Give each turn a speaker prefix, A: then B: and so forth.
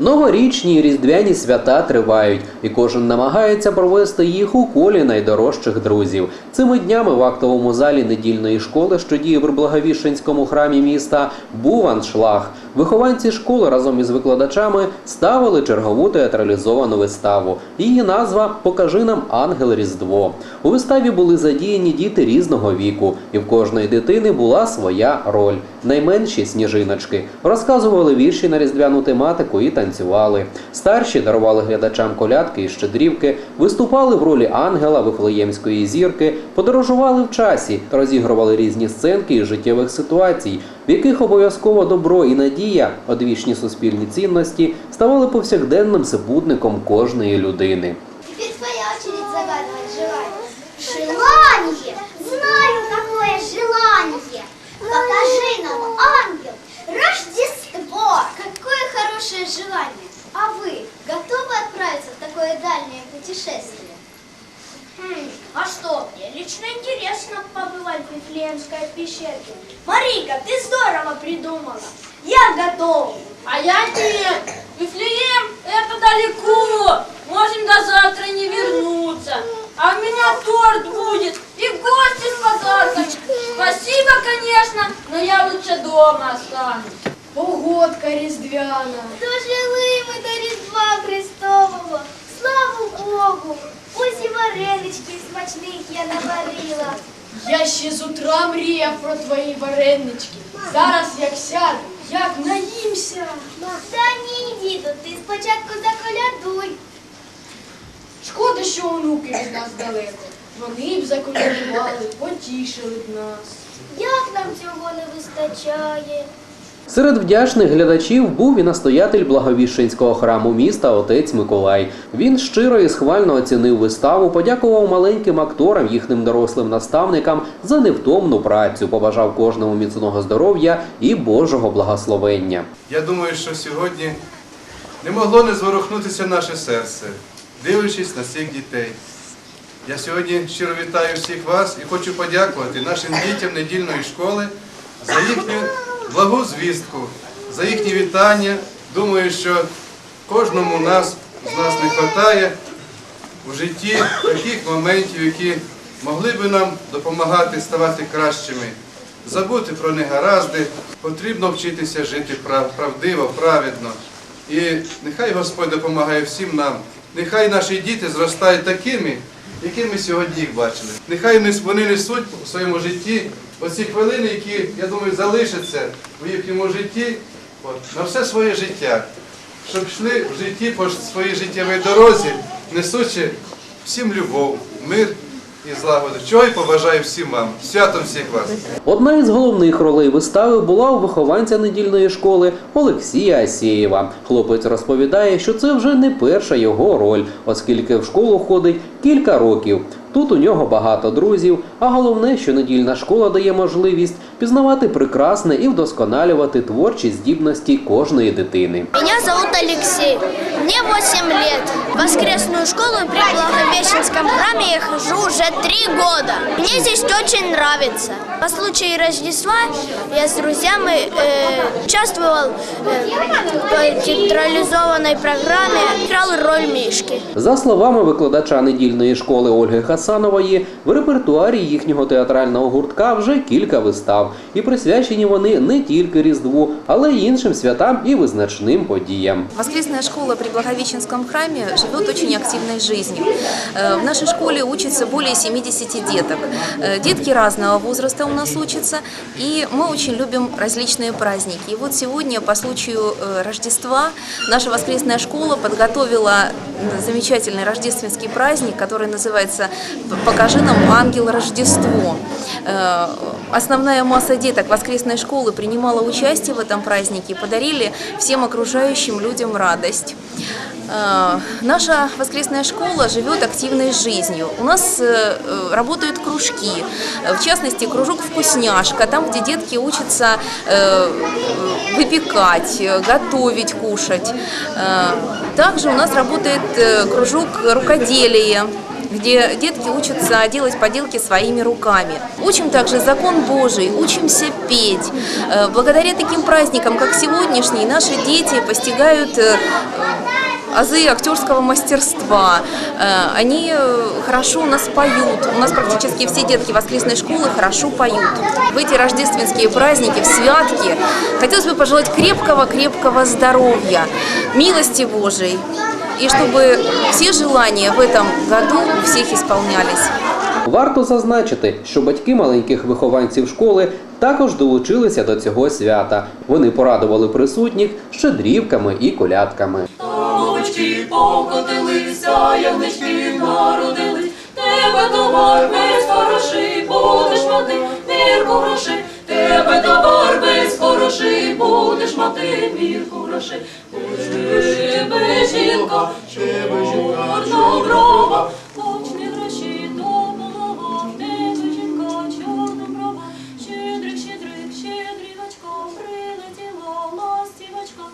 A: Новорічні і різдвяні свята тривають, і кожен намагається провести їх у колі найдорожчих друзів. Цими днями в актовому залі недільної школи, що діє в Благовіщенському храмі міста, був аншлаг. Вихованці школи разом із викладачами ставили чергову театралізовану виставу. Її назва Покажи нам ангел Різдво. У виставі були задіяні діти різного віку, і в кожної дитини була своя роль. Найменші сніжиночки розказували вірші на різдвяну тематику і танцювали. Старші дарували глядачам колядки і щедрівки, виступали в ролі ангела Вифлеємської зірки, подорожували в часі, розігрували різні сценки із життєвих ситуацій, в яких обов'язково добро і надія, одвічні суспільні цінності, ставали повсякденним супутником кожної людини.
B: Интересно побывать в Вифлеемской пещерке. Марика, ты здорово придумала. Я готов.
C: А я нет. Вифлеем это далеко. Можем до завтра не вернуться. А у меня торт будет и гости с подарками. Спасибо, конечно, но я лучше дома останусь.
D: Погодка різдвяна.
E: Дожили ми до Різдва Христового! Слава Богу! Варенички смачних я наварила.
D: Я ще з утра мріяв про твої варенички. Зараз як сяду, як наїмся.
E: Та ні, діду, ти спочатку заколядуй.
D: Шкода, що онуки від нас далеко. Вони б заколядували, потішили б нас.
E: Як нам цього не вистачає?
A: Серед вдячних глядачів був і настоятель Благовіщенського храму міста отець Миколай. Він щиро і схвально оцінив виставу, подякував маленьким акторам, їхнім дорослим наставникам за невтомну працю, побажав кожному міцного здоров'я і Божого благословення.
F: Я думаю, що сьогодні не могло не зворухнутися наше серце, дивлячись на цих дітей. Я сьогодні щиро вітаю всіх вас і хочу подякувати нашим дітям недільної школи за їхню благу звістку, за їхні вітання. Думаю, що кожному нас, з нас не вистачає у житті таких моментів, які могли би нам допомагати ставати кращими. Забути про негаразди, потрібно вчитися жити прав- правдиво, праведно. І нехай Господь допомагає всім нам. Нехай наші діти зростають такими, якими сьогодні їх бачили. Нехай вони несуть у своєму житті оці хвилини, які, я думаю, залишаться у їхньому житті от, на все своє життя щоб йшли в житті по своїй життєвій дорозі, несучи всім любов, мир і злагоду. Чого й побажаю всім вам. Святом всіх вас!
A: Одна із головних ролей вистави була у вихованця недільної школи Олексія Асєєва. Хлопець розповідає, що це вже не перша його роль, оскільки в школу ходить кілька років. Тут у нього багато друзів, а головне, що недільна школа дає можливість пізнавати прекрасне і вдосконалювати творчі здібності кожної дитини.
G: Зовут Алексей. Мне 8 лет. В воскресную школу при Благовещенском храме я хожу уже 3 года. Мне здесь очень нравится. По случаю Рождества я с друзьями э, участвовал э, в театрализованной программе, играл роль Мишки.
A: За словами викладача недільної школи Ольги Хасанової, в репертуарі їхнього театрального гуртка вже кілька вистав, і присвячені вони не тільки Різдву, але й іншим святам і визначним подіям.
H: Воскресная школа при Благовещенском храме живет очень активной жизнью. Э, В нашей школе учатся более 70 деток. Э, Детки разного возраста у нас учатся, и мы очень любим различные праздники. И вот сегодня по случаю э, Рождества наша воскресная школа подготовила замечательный рождественский праздник, который называется «Покажи нам, ангел, Рождество». Э, Основная масса деток воскресной школы принимала участие в этом празднике и подарили всем окружающим людям радость. Э, Наша воскресная школа живет активной жизнью. У нас э, работают кружки, в частности, кружок «Вкусняшка», там, где детки учатся выпекать, готовить, кушать. Также у нас работает кружок рукоделия, где детки учатся делать поделки своими руками. Учим также закон Божий, учимся петь. Э, Благодаря таким праздникам, как сегодняшний, наши дети постигают э, азы актерского мастерства. Э, Они э, хорошо у нас поют. У нас практически все детки воскресной школы хорошо поют. В эти рождественские праздники, в святки, хотелось бы пожелать крепкого-крепкого здоровья, милости Божией. И чтобы все желания в этом году у всех исполнялись.
A: Варто зазначити, що батьки маленьких вихованців школи також долучилися до цього свята. Вони порадували присутніх щедрівками і колядками.
I: Голубочки покотилися, ягнички народились, тебе товар весь хороший, будеш мати мірку грошей, тебе товар весь хороший, будеш мати мірку грошей. Живе жінка, живе жінка.